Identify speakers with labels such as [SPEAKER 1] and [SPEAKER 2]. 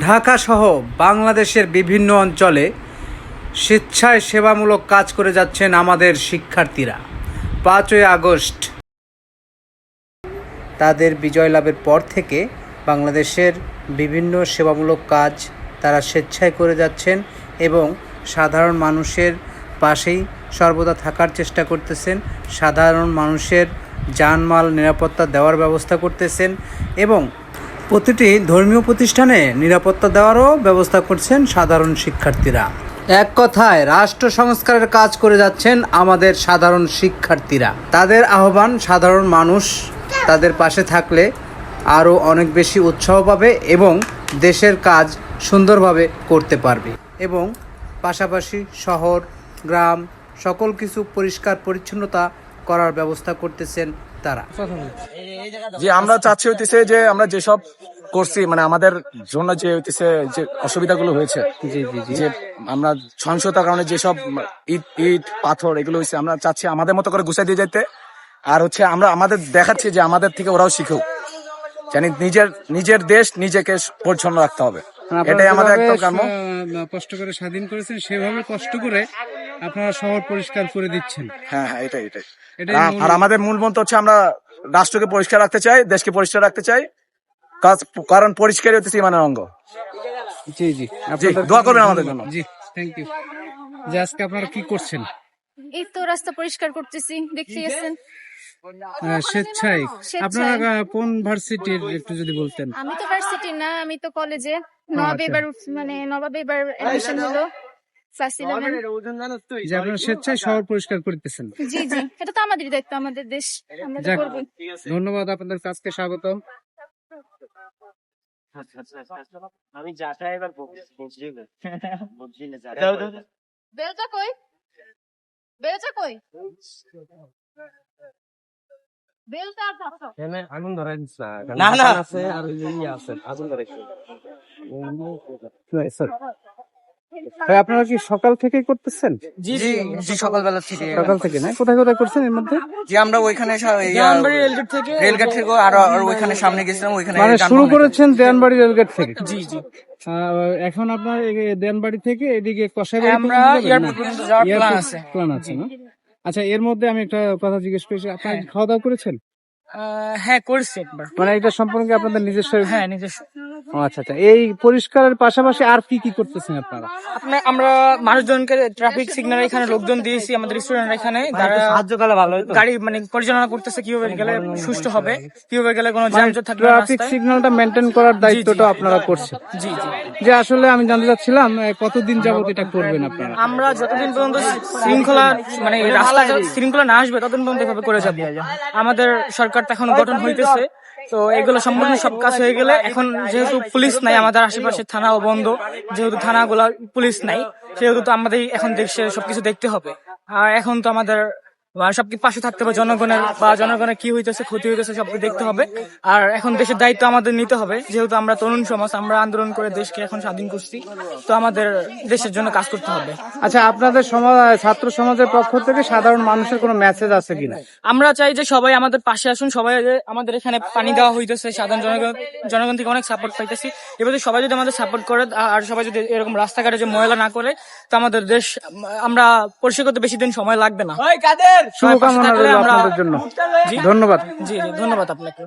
[SPEAKER 1] ঢাকাসহ বাংলাদেশের বিভিন্ন অঞ্চলে স্বেচ্ছায় সেবামূলক কাজ করে যাচ্ছেন আমাদের শিক্ষার্থীরা। পাঁচই আগস্ট তাদের বিজয় লাভের পর থেকে বাংলাদেশের বিভিন্ন সেবামূলক কাজ তারা স্বেচ্ছায় করে যাচ্ছেন এবং সাধারণ মানুষের পাশেই সর্বদা থাকার চেষ্টা করতেছেন, সাধারণ মানুষের জানমাল নিরাপত্তা দেওয়ার ব্যবস্থা করতেছেন এবং প্রতিটি ধর্মীয় প্রতিষ্ঠানে নিরাপত্তা দেওয়ারও ব্যবস্থা করছেন সাধারণ শিক্ষার্থীরা। এক কথায়, রাষ্ট্র সংস্কারের কাজ করে যাচ্ছেন আমাদের সাধারণ শিক্ষার্থীরা। তাদের আহ্বান, সাধারণ মানুষ তাদের পাশে থাকলে আরও অনেক বেশি উৎসাহ পাবে এবং দেশের কাজ সুন্দরভাবে করতে পারবে। এবং পাশাপাশি শহর, গ্রাম, সকল কিছু পরিষ্কার পরিচ্ছন্নতা করার ব্যবস্থা করতেছেন তারা।
[SPEAKER 2] যে আমরা চাচ্ছি হইতেছে যে আমরা যেসব করছি মানে আমাদের জন্য যে হইতেছে যে অসুবিধাগুলো হয়েছে যে আমরা সহিংসতার কারণে যেসব ইট ইট পাথর এগুলো হয়েছে আমরা চাচ্ছি আমাদের মতো করে গুছাই দিয়ে যেতে আর হচ্ছে আমরা আমাদের দেখাচ্ছি যে আমাদের থেকে ওরাও শিখুক। জানি নিজের নিজের দেশ নিজেকে পরিচ্ছন্ন রাখতে হবে। এটাই আমাদের একদম কর্ম
[SPEAKER 1] কষ্ট করে স্বাধীন করেছেন সেভাবে কষ্ট করে আপনারা শহর পরিষ্কার করে দিচ্ছেন।
[SPEAKER 2] হ্যাঁ হ্যাঁ এটাই এটাই। আর- আমাদের মূল মন্ত্র হচ্ছে আমরা রাষ্ট্রকে পরিষ্কার রাখতে চাই দেশকে পরিষ্কার রাখতে চাই। কারণ পরিষ্কারই হচ্ছে ইমানের অঙ্গ।
[SPEAKER 1] জি জি।
[SPEAKER 2] জি, দোয়া করবেন আমাদের জন্য।
[SPEAKER 1] জি থ্যাংক ইউ যে আজকে আপনারা কি করছেন?
[SPEAKER 3] এই তো রাস্তা পরিষ্কার করতেছি দেখতে গেছেন
[SPEAKER 1] স্বেচ্ছায়। আপনারা কোন ভার্সিটির একটু যদি বলতেন?
[SPEAKER 3] আমি তো ভার্সিটি না আমি তো কলেজে। নবাবে এবার মানে নবাব এবার এডমিশন হলো
[SPEAKER 1] যে আপনারা স্বেচ্ছায় শহর পরিষ্কার করতেছেন।
[SPEAKER 3] জি জি এটা তো আমাদের দায়িত্ব আমাদের দেশ আমরা তো
[SPEAKER 1] ধন্যবাদ আপনাদের কাজকে স্বাগত।
[SPEAKER 4] আমি যাটা এবার বুঝলি বুঝলি না যাটা
[SPEAKER 3] বেলটা কই? বেলটা কই? বেলটা আর পাঁচশো।
[SPEAKER 4] আগুন ধরাই দিস
[SPEAKER 2] না, না।
[SPEAKER 4] আছে আর ইয়ে আছে আগুন ধরাই
[SPEAKER 1] ভাই আপনারা কি সকাল থেকে করতেছেন?
[SPEAKER 5] জি জি জি সকালবেলা থেকে।
[SPEAKER 1] সকাল থেকে না? কোথায় কোথায় করছেন এর মধ্যে?
[SPEAKER 5] যে আমরা ওইখানে রেলগেট থেকে রেলগেট থেকে আর ওইখানে সামনে গেছিলাম ওইখানে
[SPEAKER 1] মানে শুরু করেছেন দেয়ানবাড়ি রেলগেট থেকে?
[SPEAKER 5] জি জি।
[SPEAKER 1] এখন আপনার দেয়ানবাড়ি থেকে এদিকে কষাই
[SPEAKER 5] আমরা এয়ারপোর্ট পর্যন্ত যাওয়ার প্ল্যান আছে।
[SPEAKER 1] প্ল্যান আছে না? আচ্ছা এর মধ্যে আমি একটা কথা জিজ্ঞেস করেছি আপনারা কি খাওয়া দাওয়া করেছেন?
[SPEAKER 5] হ্যাঁ করছি একবার।
[SPEAKER 1] মানে এটা সম্পর্কে আপনাদের নিজস্ব
[SPEAKER 5] হ্যাঁ নিজস্ব।
[SPEAKER 1] আচ্ছা আচ্ছা। এই পরিষ্কারের পাশাপাশি আর কি কি করতেছেন আপনারা?
[SPEAKER 5] আপনার আমরা মানুষজনকে ট্রাফিক সিগন্যাল এখানে লোকজন দিয়েছি আমাদের স্টুডেন্ট এখানে
[SPEAKER 4] সাহায্য করলে ভালো হতো
[SPEAKER 5] গাড়ি মানে পরিচালনা করতেছে কীভাবে গেলে সুষ্ঠু হবে কীভাবে গেলে কোনো যানজট থাকবে
[SPEAKER 1] ট্রাফিক সিগন্যালটা মেনটেন করার দায়িত্বটা আপনারা করছেন।
[SPEAKER 5] জি জি।
[SPEAKER 1] যে আসলে আমি জানতে চাচ্ছিলাম কতদিন যাবত এটা করবেন আপনারা?
[SPEAKER 5] আমরা যতদিন পর্যন্ত শৃঙ্খলা মানে রাস্তা শৃঙ্খলা না আসবে ততদিন পর্যন্ত এভাবে করে যাব। আমাদের সরকার তো এখন গঠন হইতেছে। তো এগুলো সম্পূর্ণ সব কাজ হয়ে গেলে এখন যেহেতু পুলিশ নাই, আমাদের আশেপাশে থানাও বন্ধ। যেহেতু থানাগুলো পুলিশ নাই, সেহেতু তো আমাদের এখন দেশে সবকিছু দেখতে হবে। আর এখন তো আমাদের পাশে থাকতে হবে জনগণের বা জনগণের কি হইতেছে ক্ষতি হইতেছে সব দেখতে হবে। আর এখন দেশের দায়িত্ব আমাদের নিতে হবে। যেহেতু আমরা তরুণ সমাজ আমরা আন্দোলন করে দেশকে এখন স্বাধীন করছি তো আমাদের দেশের জন্য কাজ করতে হবে।
[SPEAKER 1] আচ্ছা আপনাদের সমাজ ছাত্র সমাজের পক্ষ থেকে সাধারণ মানুষের কোনো মেসেজ আছে কিনা?
[SPEAKER 5] আমরা চাই যে সবাই আমাদের পাশে আসুন সবাই আমাদের এখানে পানি দেওয়া হইতেছে সাধারণ জনগণ জনগণ থেকে অনেক সাপোর্ট পাইতেছি। এবার সবাই যদি আমাদের সাপোর্ট করে আর সবাই যদি এরকম রাস্তাঘাটে যে ময়লা না করে তো আমাদের দেশ আমরা পরিষ্কার করতে বেশি দিন সময় লাগবে না। পাশে
[SPEAKER 1] শুভকামনা রইল আপনাদের জন্য।
[SPEAKER 5] জি?
[SPEAKER 1] ধন্যবাদ।
[SPEAKER 5] জি জি ধন্যবাদ আপনাকে।